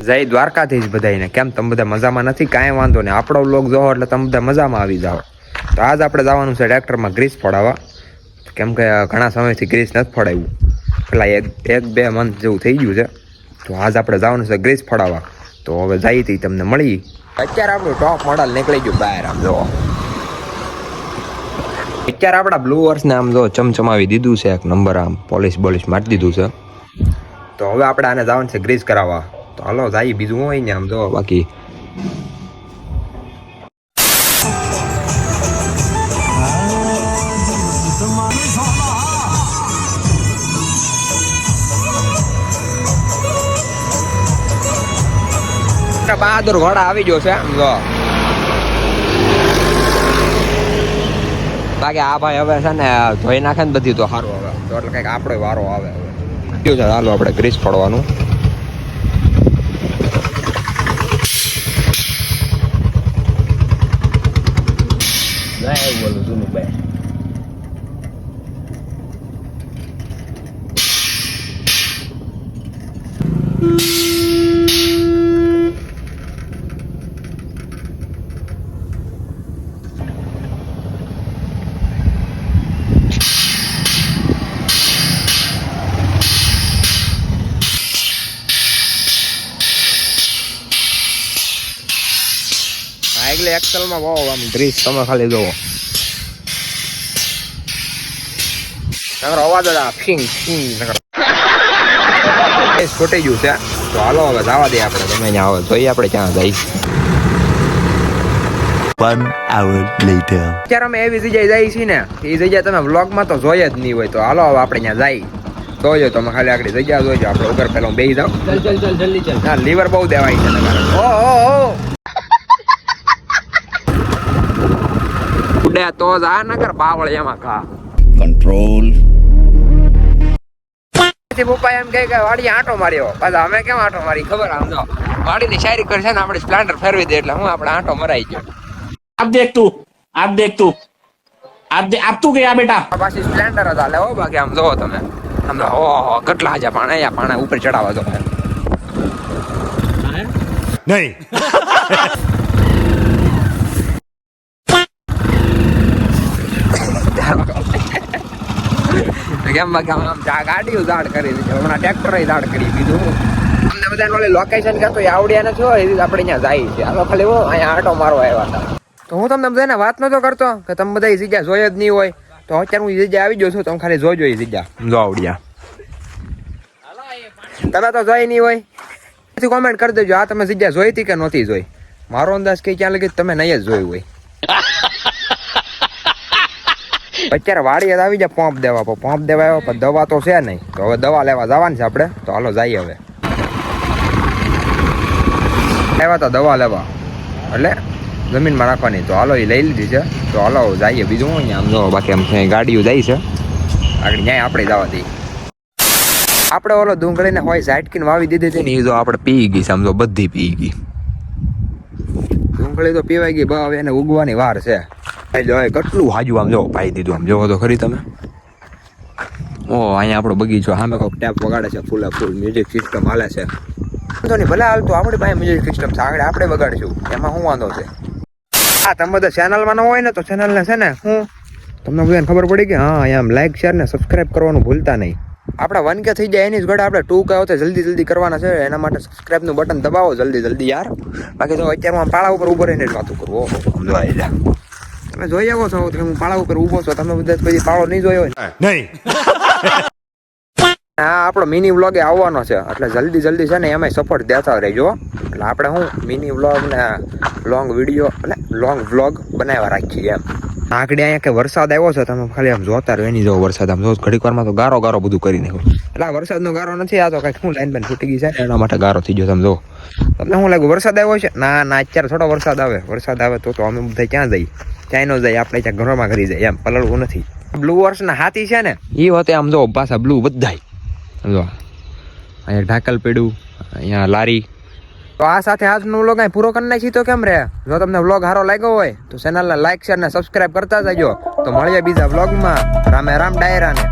જય જ બધાને કેમ? તમે બધા મજામાં નથી? કાંઈ વાંધો નહીં. આપણો લોક જોવો એટલે તમે બધા મજામાં આવી જાઓ. તો આજ આપણે જવાનું છે ટ્રેક્ટરમાં ગ્રીસ ફોડાવવા. કેમ કે ઘણા સમયથી ગ્રીસ નથી ફોડાવ્યું પેલા એક એક, બે મંથ જેવું થઈ ગયું છે. તો આજ આપણે જવાનું છે ગ્રીસ ફોડાવવા. તો હવે જઈ હતી તમને મળી. અત્યારે આપણું ટોપ મોડલ નીકળી ગયું બહાર આમ જો અત્યારે આપણા બ્લુ વર્ષને આમ જો ચમચમાવી દીધું છે. એક નંબર આમ પોલીસ બોલિશ મારી દીધું છે. તો હવે આપણે આને જવાનું છે ગ્રીસ કરાવવા. તો હાલો બીજું હોય ને આમ જો બાકી બહાદુર ઘોડા આવી ગયો છે આમ જો બાકી આ ભાઈ હવે છે ને ધોઈ નાખે ને બધી તો સારું હવે એટલે કંઈક આપણો વારો આવે હવે છે હાલો આપણે ગ્રીસ પડવાનું હા એટલે એક્સલમાં વાવો આમ ત્રીસ તમે ખાલી જોવો નગર અવાજ જ આ ફિંગ ફિંગ નગર છૂટી ગયું છે. તો હાલો હવે જવા દે આપણે તમે અહીંયા આવો. જોઈએ આપણે ક્યાં અમે એવી જગ્યાએ જઈએ ને એ જગ્યા તમે વ્લોગમાં તો જોઈએ જ નહીં હોય તો હાલો હવે ત્યાં જઈ જોજો ખાલી આગળ જગ્યા જોજો. આપણે ઉપર પહેલાં બેસી લીવર બહુ દેવાય છે લે તો જ આ નગર બાવળ એમાં ઘા. કંટ્રોલ પપ્પા એમ કહે કે વાડી આંટો માર્યો. પાછા અમે કેમ આંટો મારી? ખબર આમ જો. વાડીની શાયરી કરશે ને આપણે સ્પ્લેન્ડર ફેરવી દે એટલે હું આપણે આંટો મરાઈ ગયો. આપ દેખ તું. આપ દેખ તું. આપ દે આપ તું ગયા બેટા? પાછી સ્પ્લેન્ડર જ હાલે હો બાકી આમ જોવો તમે. આમ હો કેટલા હજા પાણા? અહીંયા પાણા ઉપર ચડાવવા જો. નહીં. આમ આમ જા- દાડ કરી દીધી. હમણાં ટ્રેક્ટરે દાડ કરી દીધું. અમને બધાને ઓલી લોકેશન કાં તો આવડ્યા નથી હોય એવી આપણે અહીંયા જાય છે. હાલો ખાલી હું અહીંયા આંટો મારવા આવ્યા હતા. તો હું તમને બધાને વાત નતો કરતો કે તમે બધા એ જગ્યા જોઈ જ નહીં હોય. તો અત્યારે હું એ જગ્યા આવી ગયો છું તમે ખાલી જોજો એ જગ્યા. જો આવડ્યા. તમે તો જોઈ નહીં હોય. પછી કોમેન્ટ કરી દેજો આ તમે જગ્યા જોઈ હતી કે નહોતી જોઈ? મારો અંદાજ કે ક્યાં લગી તમે નહીં જ જોયું હોય. અત્યારે વાડી આવી જાય પંપ દેવા, પણ પંપ દેવા આવ્યો પણ દવા તો છે નહીં. તો હવે દવા લેવા જવાની છે આપણે. તો હાલો જઈએ હવે. આવ્યા હતા દવા લેવા. એટલે જમીનમાં રાખવાની. તો હાલો એ લઈ લીધી છે. તો હાલો જઈએ બીજું. હું આમ જો બાકી આમ ત્યાં ગાડીઓ જાય છે. આગળ ન્યાય આપણે જવા દઈએ આપણે ઓલો ડુંગળીને હોય ઝાટકીને વાવી દીધી હતી ને એ જો આપણે પી ગઈ સમજો બધી પી ગઈ. ડુંગળી તો પીવાઈ ગઈ હવે એને ઉગવાની વાર છે. એટલે હવે કેટલું હાજુ આમ જો પાઈ દીધું આમ. જોવો તો ખરી તમે. ઓ, અહીંયા આપણો બગીચો, સામે કોઈક ટેપ વગાડે છે, ફૂલે ફૂલ મ્યુઝિક સિસ્ટમ હાલે છે. વાંધો નહીં, ભલે હાલ તો આપણી પાસે મ્યુઝિક સિસ્ટમ છે, આગળ આપણે વગાડીશું. એમાં શું વાંધો છે? હા તમે બધા ચેનલમાં ન હોય ને, તો ચેનલને છે ને, હું તમને બધાને ખબર પડી કે, હા એમ લાઈક શેર ને સબસ્ક્રાઇબ કરવાનું ભૂલતા નહીં. આપણે વન કે થઈ જાય એની જ ઘડે આપણે ટુ કે આવતા જલ્દી જલ્દી કરવાના છે, એના માટે સબસ્ક્રાઇબનું બટન દબાવો જલ્દી જલ્દી યાર. બાકી તો અત્યારે આમ પાળા ઉપર ઊભો રહીને જ વાતું કરું. ઓહો સમજો આવી જા. તમે જોઈ આવો છો કે હું પાળા ઉપર ઊભો છો તમે બધા પછી પાળો નહીં જોયો હોય. નહીં. હા આપણો મિની વ્લોગ આવવાનો છે એટલે જલ્દી જલ્દી છે ને એમાંય સપોર્ટ દેતા રહેજો. એટલે આપણે હું મિની વ્લોગ ને લોંગ વીડિયો એટલે લોંગ વ્લોગ બનાવવા રાખીએ એમ. આગળ અહીંયા કે વરસાદ આવ્યો છે તમે ખાલી આમ જોતા રહ્યો એની જો વરસાદ આમ જો ઘડીક વારમાં તો ગારો ગારો બધું કરી નાખ્યું. એટલે આ વરસાદનો ગારો નથી આ તો કંઈક શું લાઈન બેન ફૂટી ગઈ છે એના માટે ગારો થઈ ગયો તમે જો. તમને શું લાગ્યું વરસાદ આવ્યો છે? ના ના અત્યારે થોડો વરસાદ આવે વરસાદ આવે તો તો અમે બધા ક્યાં જઈએ? ક્યાંય જાય આપણે ત્યાં ઘરમાં કરી જાય એમ પલળવું નથી. બ્લુ વર્ષના હાથી છે ને એ વખતે આમ જો પાછા બ્લુ બધાય. સમજો અહીંયા ઢાકલ પેડું અહીંયા લારી. તો આ સાથે આજનો વ્લોગ અહીં પૂરો કરી નાખી તો કેમ રે? જો તમને વ્લોગ સારો લાગ્યો હોય તો ચેનલને લાઈક શેર ને સબસ્ક્રાઇબ કરતા જજો. તો મળીએ બીજા વ્લોગમાં રામે રામ ડાયરાને.